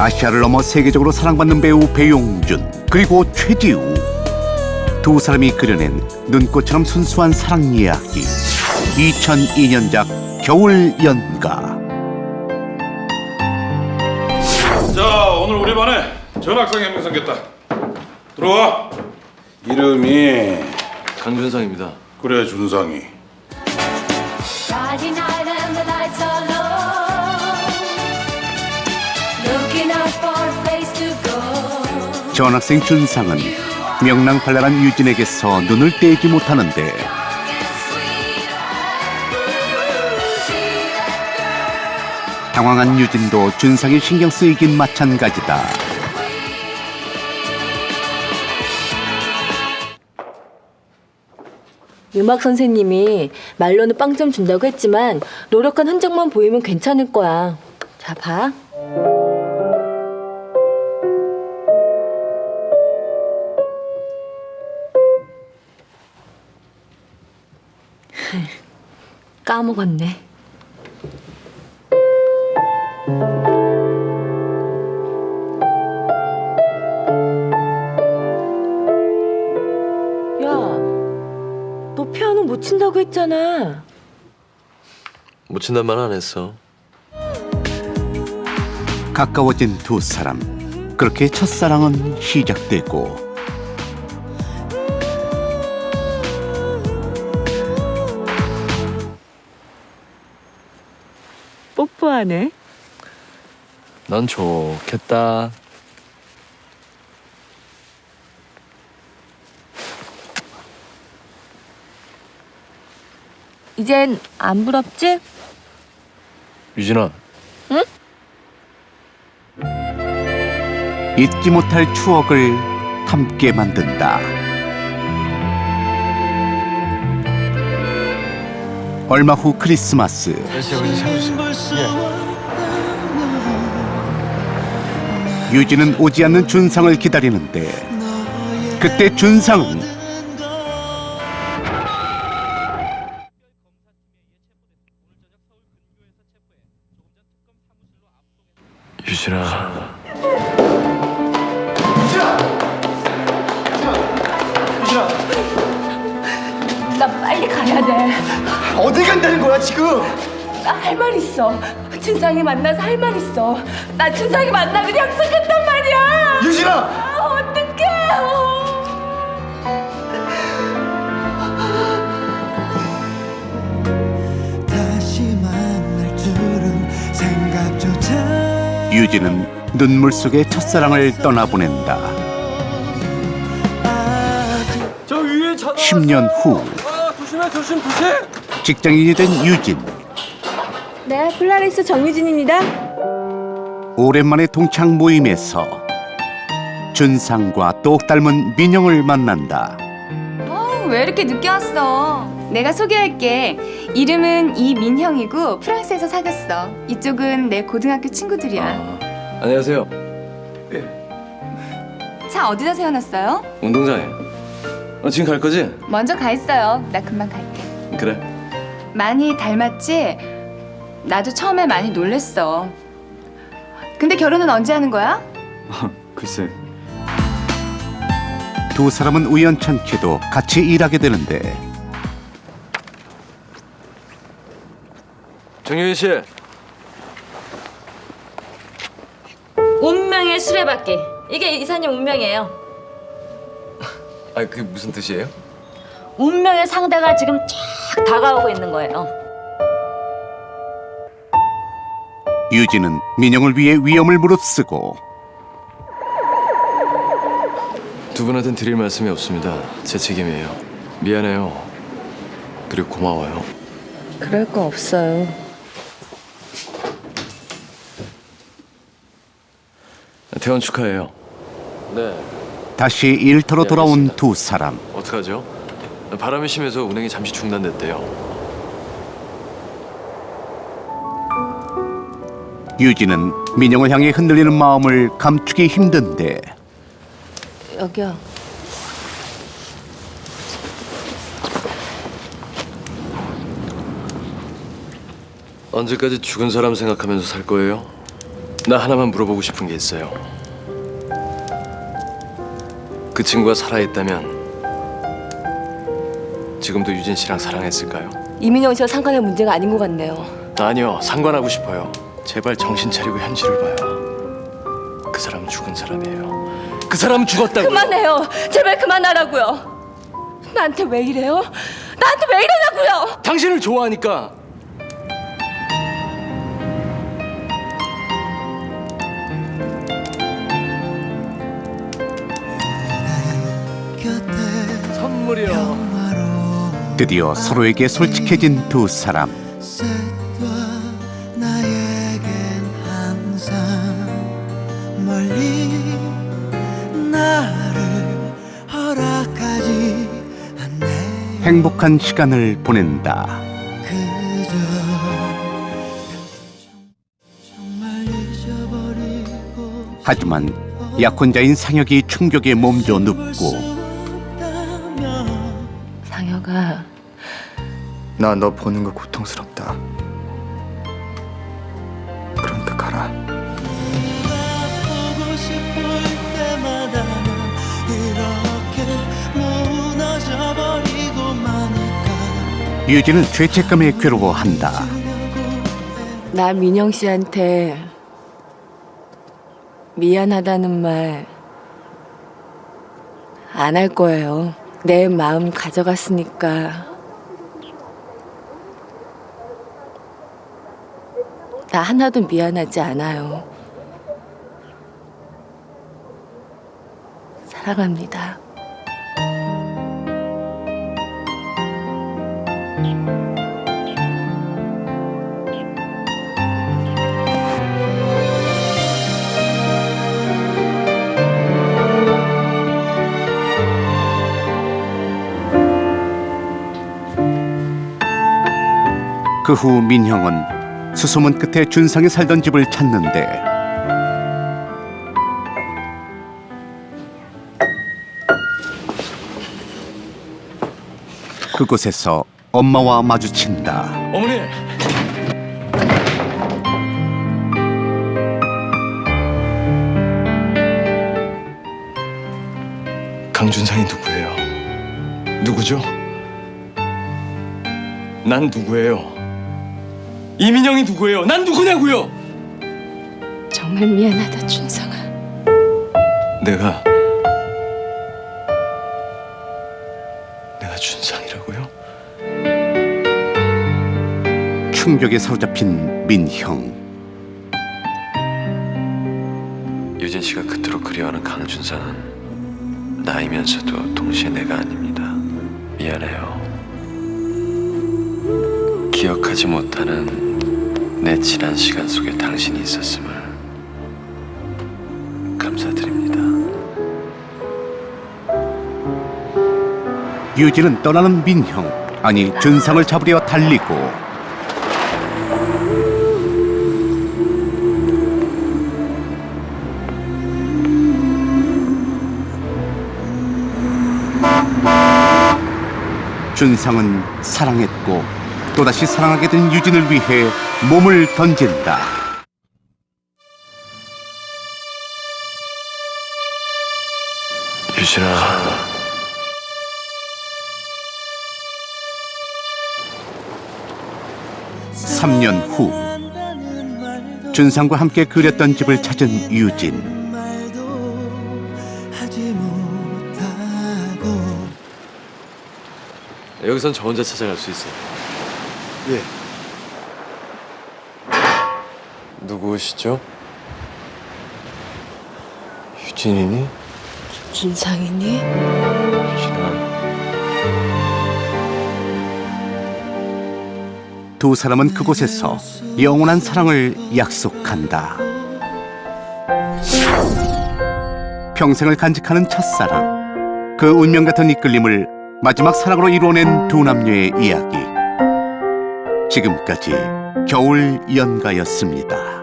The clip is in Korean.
아시아를 넘어 세계적으로 사랑받는 배우 배용준 그리고 최지우. 두 사람이 그려낸 눈꽃처럼 순수한 사랑 이야기. 2002년작 겨울 연가. 자 오늘 우리 반에 전학생이 한 명 생겼다. 들어와. 이름이 강준상입니다. 그래 준상이 전학생 준상은 명랑발랄한 유진에게서 눈을 떼지 못하는데. 당황한 유진도 준상이 신경 쓰이긴 마찬가지다 음악 선생님이 말로는 빵점 준다고 했지만 노력한 흔적만 보이면 괜찮을 거야. 자, 봐. 까먹었네. 야, 너 피아노 못 친다고 했잖아. 못 친단 말 안 했어. 가까워진 두 사람 그렇게 첫사랑은 시작되고 하네. 난 좋겠다. 이젠 안 부럽지? 유진아, 잊지 못할 추억을 함께 만든다. 얼마 후 크리스마스. 유진은 오지 않는 준상을 기다리는데 그때 준상은 유진아. 나 빨리 가야 돼. 어디 간다는 거야 지금? 나 할 말 있어. 준상이 만나서 할 말 있어. 나 준상이 만나기로 약속했단 말이야. 유진아! 아, 어떡해. 어. 다시 만날 줄은 생각조차 유진은 눈물 속에 첫사랑을 떠나보낸다. 저 위에 차 10년 후 아, 조심해 조심 조심 직장인이 된 유진 네, 폴라리스 정유진입니다. 오랜만에 동창 모임에서 준상과 똑 닮은 민영을 만난다. 어, 왜 이렇게 늦게 왔어? 내가 소개할게. 이름은 이민형이고 프랑스에서 사귀었어. 이쪽은 내 고등학교 친구들이야. 아, 안녕하세요. 차 어디다 세워놨어요? 운동장에. 어, 지금 갈 거지? 먼저 가 있어요. 나 금방 갈게. 그래. 많이 닮았지? 나도 처음에 많이 놀랬어. 근데 결혼은 언제 하는 거야? 글쎄. 두 사람은 우연찮게도 같이 일하게 되는데 정유인 씨. 운명의 수레바퀴. 이게 이사님 운명이에요. 아, 그게 무슨 뜻이에요? 운명의 상대가 지금 쫙 다가오고 있는 거예요. 유진은 민영을 위해 위험을 무릅쓰고 두 분한테는 드릴 말씀이 없습니다. 제 책임이에요. 미안해요. 그리고 고마워요. 그럴 거 없어요. 퇴원 축하해요. 네. 다시 일터로 돌아온 두 사람 어떡하죠? 바람이 심해서 운행이 잠시 중단됐대요. 유진은 민영을 향해 흔들리는 마음을 감추기 힘든데 여기요. 언제까지 죽은 사람 생각하면서 살 거예요? 나 하나만 물어보고 싶은 게 있어요. 그 친구가 살아있다면 지금도 유진 씨랑 사랑했을까요? 이민영 씨와 상관할 문제가 아닌 것 같네요. 아니요, 상관하고 싶어요. 제발 정신 차리고 현실을 봐요. 그 사람은 죽은 사람이에요. 그 사람은 죽었다고. 그만해요. 제발 그만하라고요. 나한테 왜 이래요? 나한테 왜 이러냐고요? 당신을 좋아하니까. 선물이요. 드디어 서로에게 솔직해진 두 사람. 행복한 시간을 보낸다. 하지만 약혼자인 상혁이 충격에 몸져 볼 눕고 상혁아, 나 너 보는 거 고통스럽다. 그러니까 가라. 보고 싶을 때마다 난 이렇게 무너져 버리고 마니까 유진은 죄책감에 괴로워한다. 나 민영 씨한테 미안하다는 말 안 할 거예요. 내 마음 가져갔으니까. 나 하나도 미안하지 않아요. 사랑합니다. 그 후 민형은 수소문 끝에 준상이 살던 집을 찾는데 그곳에서 엄마와 마주친다. 어머니. 강준상이 누구예요? 누구죠? 난 누구예요? 이민영이 누구예요? 난 누구냐고요? 정말 미안하다, 준성아. 내가 내가 준상이라고요? 충격에 사로잡힌 민형. 유진 씨가 그토록 그리워하는 강준상은 나이면서도 동시에 내가 아닙니다. 미안해요. 기억하지 못하는 내 지난 시간 속에 당신이 있었음을 감사드립니다. 유진은 떠나는 민형 아니 준상을 잡으려 달리고 준상은 사랑했고 또다시 사랑하게 된 유진을 위해 몸을 던진다. 유진아. 삼 년 후 준상과 함께 그렸던 집을 찾은 유진. 여기선 저 혼자 찾아갈 수 있어요. 예. 누구시죠? 유진이니? 유진아. 두 사람은 그곳에서 영원한 사랑을 약속한다. 평생을 간직하는 첫사랑. 그 운명 같은 이끌림을 마지막 사랑으로 이루어낸 두 남녀의 이야기. 지금까지 겨울 연가였습니다.